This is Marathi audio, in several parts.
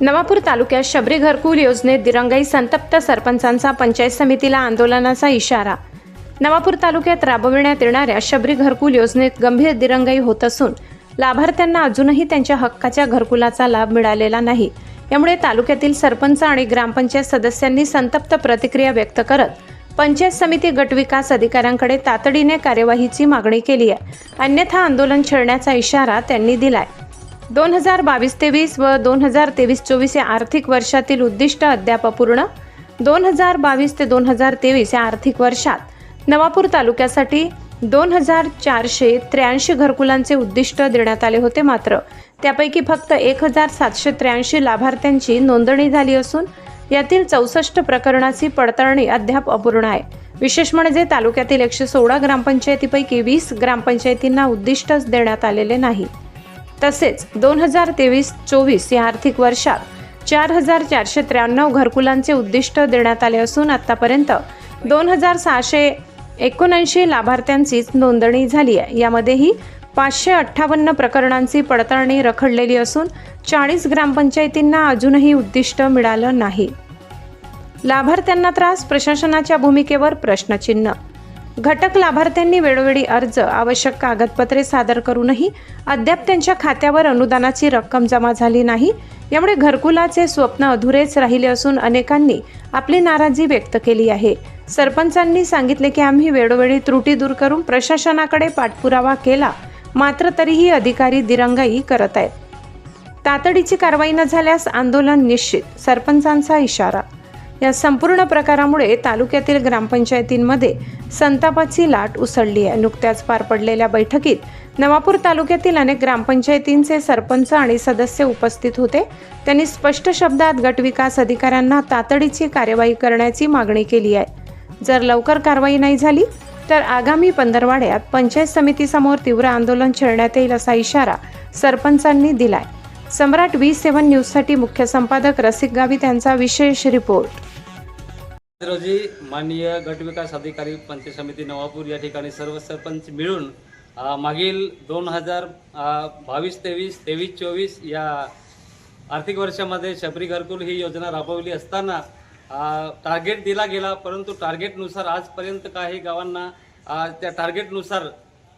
नवापूर तालुक्यात शबरी घरकुल योजनेत दिरंगाई संतप्त सरपंचांचा पंचायत समितीला आंदोलनाचा इशारा. नवापूर तालुक्यात राबविण्यात येणाऱ्या शबरी घरकुल योजनेत गंभीर दिरंगाई होत असून लाभार्थ्यांना अजूनही त्यांच्या हक्काच्या घरकुलाचा लाभ मिळालेला नाही. यामुळे तालुक्यातील सरपंच आणि ग्रामपंचायत सदस्यांनी संतप्त प्रतिक्रिया व्यक्त करत पंचायत समिती गटविकास अधिकाऱ्यांकडे तातडीने कार्यवाहीची मागणी केली आहे. अन्यथा आंदोलन छेडण्याचा इशारा त्यांनी दिलाय. दोन हजार बावीस तेवीस व दोन हजार तेवीस चोवीस या आर्थिक वर्षातील उद्दिष्ट अद्याप अपूर्ण दोन हजार बावीस ते दोन हजार तेवीस या आर्थिक वर्षात नवापूर तालुक्यासाठी दोन हजार चारशे त्र्याऐंशी घरकुलांचे उद्दिष्ट देण्यात आले होते मात्र त्यापैकी फक्त एक हजार सातशे त्र्याऐंशी लाभार्थ्यांची नोंदणी झाली असून यातील चौसष्ट प्रकरणाची पडताळणी अद्याप अपूर्ण आहे. विशेष म्हणजे तालुक्यातील एकशे सोळा ग्रामपंचायतीपैकी वीस ग्रामपंचायतींना उद्दिष्टच देण्यात आलेले नाही. तसेच दोन हजार तेवीस चोवीस या आर्थिक वर्षात चार हजार चारशे त्र्याण्णव घरकुलांचे उद्दिष्ट देण्यात आले असून आत्तापर्यंत दोन हजार सहाशे एकोणऐंशी लाभार्थ्यांचीच नोंदणी झाली आहे. यामध्येही पाचशे अठ्ठावन्न प्रकरणांची पडताळणी रखडलेली असून चाळीस ग्रामपंचायतींना अजूनही उद्दिष्ट मिळालं नाही. लाभार्थ्यांना त्रास प्रशासनाच्या भूमिकेवर प्रश्नचिन्ह घटक लाभार्थ्यांनी वेळोवेळी अर्ज आवश्यक कागदपत्रे सादर करूनही अद्याप त्यांच्या खात्यावर अनुदानाची रक्कम जमा झाली नाही. यामुळे घरकुलाचे स्वप्न अधुरेच राहिले असून अनेकांनी आपली नाराजी व्यक्त केली आहे. सरपंचांनी सांगितले की आम्ही वेळोवेळी त्रुटी दूर करून प्रशासनाकडे पाठपुरावा केला मात्र तरीही अधिकारी दिरंगाई करत आहेत. तातडीची कारवाई न झाल्यास आंदोलन निश्चित सरपंचांचा इशारा या संपूर्ण प्रकारामुळे तालुक्यातील ग्रामपंचायतींमध्ये संतापाची लाट उसळली आहे. नुकत्याच पार पडलेल्या बैठकीत नवापूर तालुक्यातील अनेक ग्रामपंचायतींचे सरपंच आणि सदस्य उपस्थित होते. त्यांनी स्पष्ट शब्दात गटविकास अधिकाऱ्यांना तातडीची कार्यवाही करण्याची मागणी केली आहे. जर लवकर कारवाई नाही झाली तर आगामी पंधरवाड्यात पंचायत समितीसमोर तीव्र आंदोलन छेडण्यात येईल असा इशारा सरपंचांनी दिलाय. सम्राट व्ही सेव्हन न्यूजसाठी मुख्य संपादक रसिक गावित यांचा विशेष रिपोर्ट. रोजी माननीय गटविकास अधिकारी पंचायत समिती नवापूर या ठिकाणी सर्व सरपंच मिळून मागील दोन हजार बावीस तेवीस तेवीस चोवीस या आर्थिक वर्षामध्ये शबरी घरकुल ही योजना राबवली असताना टार्गेट दिला गेला परंतु टार्गेटनुसार आजपर्यंत काही गावांना त्या टार्गेटनुसार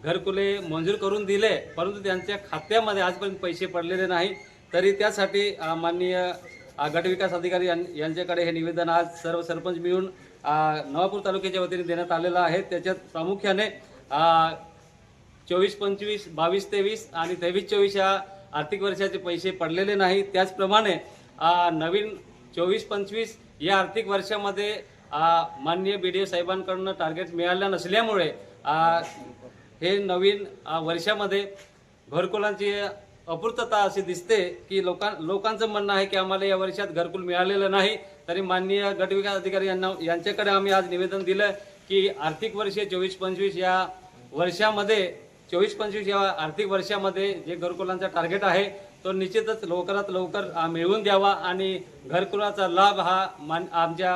घरकुले मंजूर करून दिले परंतु त्यांच्या खात्यामध्ये आजपर्यंत पैसे पडलेले नाही तरी त्यासाठी माननीय गटविकास अधिकारी यां- यांच्याकडे हे निवेदन आज सर्व सरपंच मिळून नवापूर तालुक्याच्या वतीने देण्यात आलेलं आहे. त्याच्यात प्रामुख्याने चोवीस पंचवीस बावीस तेवीस आणि तेवीस चोवीस या आर्थिक वर्षाचे पैसे पडलेले नाही. त्याचप्रमाणे नवीन चोवीस पंचवीस या आर्थिक वर्षामध्ये माननीय बी डी ओ साहेबांकडनं टार्गेट मिळालं नसल्यामुळे हे नवीन वर्षामध्ये घरकुलांची अपूर्तता अशी दिसते की लोकां लोकांचं म्हणणं आहे की आम्हाला या वर्षात घरकुल मिळालेलं नाही. तरी माननीय गटविकास अधिकारी यांना यांच्याकडे आम्ही आज निवेदन दिलं की आर्थिक वर्ष चोवीस पंचवीस या वर्षामध्ये चोवीस पंचवीस या आर्थिक वर्षामध्ये जे घरकुलांचा टार्गेट आहे तो निश्चितच लवकरात लवकर मिळवून द्यावा आणि घरकुलाचा लाभ हा मान आमच्या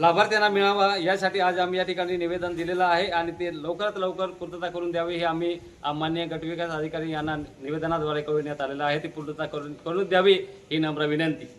लाभार्थ्यांना मिळावा यासाठी आज आम्ही या ठिकाणी निवेदन दिलेलं आहे आणि ते लवकरात लवकर पूर्तता करून द्यावी हे आम्ही मान्य गटविकास अधिकारी यांना निवेदनाद्वारे कळविण्यात आलेलं आहे. ती पूर्तता करून करून द्यावी ही नम्र विनंती.